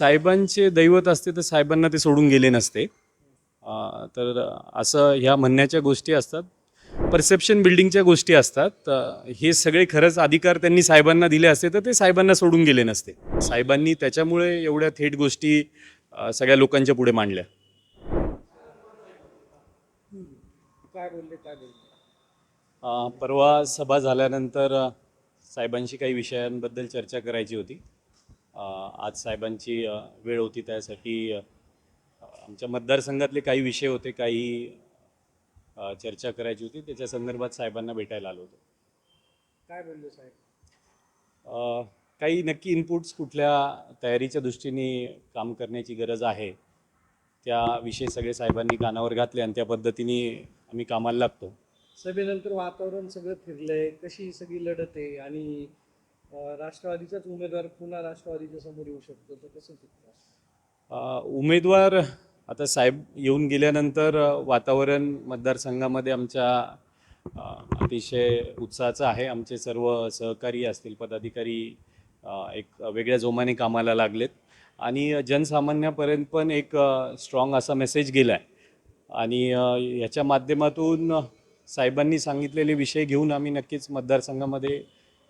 साहेबांचे दैवत असते तर साहेबांना ते सोडून गेले नसते. तर असं ह्या म्हणण्याच्या गोष्टी असतात. परसेप्शन बिल्डिंगच्या गोष्टी असतात. हे सगळे खरंच अधिकार त्यांनी साहेबांना दिले असते तर ते साहेबांना सोडून गेले नसते. साहेबांनी त्याच्यामुळे एवढ्या थेट गोष्टी सगळ्या लोकांच्या पुढे मांडल्या. काय बोलले काय बोलले परवा सभा झाल्यानंतर साहेबांशी काही विषयांबद्दल चर्चा करायची होती. आज साहेबांची वेळ होती त्यासाठी आमच्या मतदारसंघातले काही विषय होते काही चर्चा करायची होती. त्याच्या संदर्भात साहेबांना भेटायला आलो होतो. काय बोलले साहेब? काही नक्की इनपुट्स कुठल्या तयारीच्या दृष्टीने काम करण्याची गरज आहे त्याविषयी सगळे साहेबांनी कानावर घातले आणि त्या पद्धतीने आम्ही कामाला लागतो. सभेनंतर वातावरण सगळं फिरलंय कशी सगळी लढत आहे आणि राष्ट्रवादीचाच उमेदवार पुन्हा राष्ट्रवादीच्या समोर येऊ शकतो तर कसं उमेदवार आता साहेब येऊन गेल्यानंतर वातावरण मतदारसंघामध्ये आमच्या अतिशय उत्साहाचं आहे. आमचे सर्व सहकारी असतील पदाधिकारी एक वेगळ्या जोमाने कामाला लागलेत. आणि जनसामान्यापर्यंत पण एक स्ट्रॉंग असा मेसेज गेला आहे आणि ह्याच्या माध्यमातून साहेबांनी सांगितलेले विषय घेऊन आम्ही नक्कीच मतदारसंघामध्ये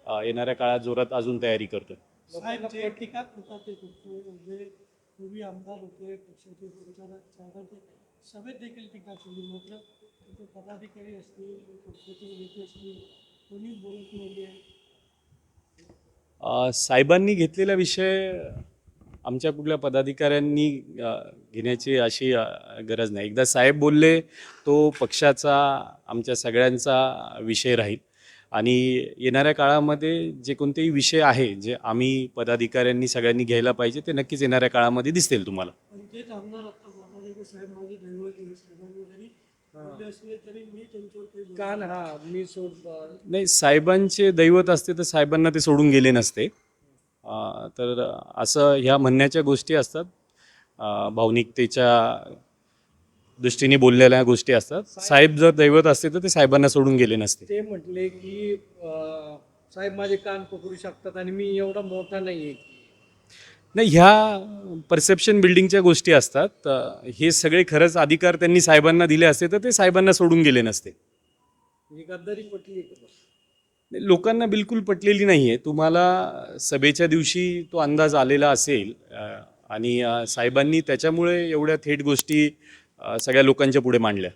येणाऱ्या काळात जोरात अजून तयारी करतो साहेब जे टीका करतात ते करतो जे पूर्वी आमदार होते पक्षाचे सभेत देखील टीका केली. मात्र तिथे पदाधिकारी असतील पक्षाचे नेते असतील कोणीच बोलत नाही आहे साहेबांनी घेतलेला विषय आमच्या कुठल्या पदाधिकाऱ्यांनी घेण्याची अशी गरज नाही. एकदा साहेब बोलले तो पक्षाचा आमच्या सगळ्यांचा विषय राहील. आणि येणाऱ्या काळामध्ये जे कोणतेही विषय आहे जे आम्ही पदाधिकाऱ्यांनी सगळ्यांनी घ्यायला पाहिजे ते नक्कीच येणाऱ्या काळामध्ये दिसतील तुम्हाला. हा. नाही. साहेबांचे दैवत असते तर साहेबांना ते सोडून गेले नसते. तर असं ह्या म्हणण्याच्या गोष्टी असतात. भावनिकतेच्या दृष्टीने बोललेल्या गोष्टी असतात. साहेब जर दैवत असते तर ते साहेबांना सोडून गेले नसते. ते म्हटले की अं, साहेब माझे कान पकडू शकतात आणि मी एवढा मोठा नाहीये नाही ह्या परसेप्शन बिल्डिंगच्या गोष्टी असतात. अं, हे सगळे खरंच अधिकार त्यांनी साहेबांना दिले असते तर ते साहेबांना सोडून गेले नसते. ही गद्दारी पटली आहे का? नाही, लोकांना बिलकुल पटलेली नाही आहे तुम्हाला सभेच्या दिवशी तो अंदाज आलेला असेल. अ, आणि अ, साहेबांनी त्याच्यामुळे एवढ्या थेट गोष्टी सगळ्या लोकांच्या पुढे मांडल्या.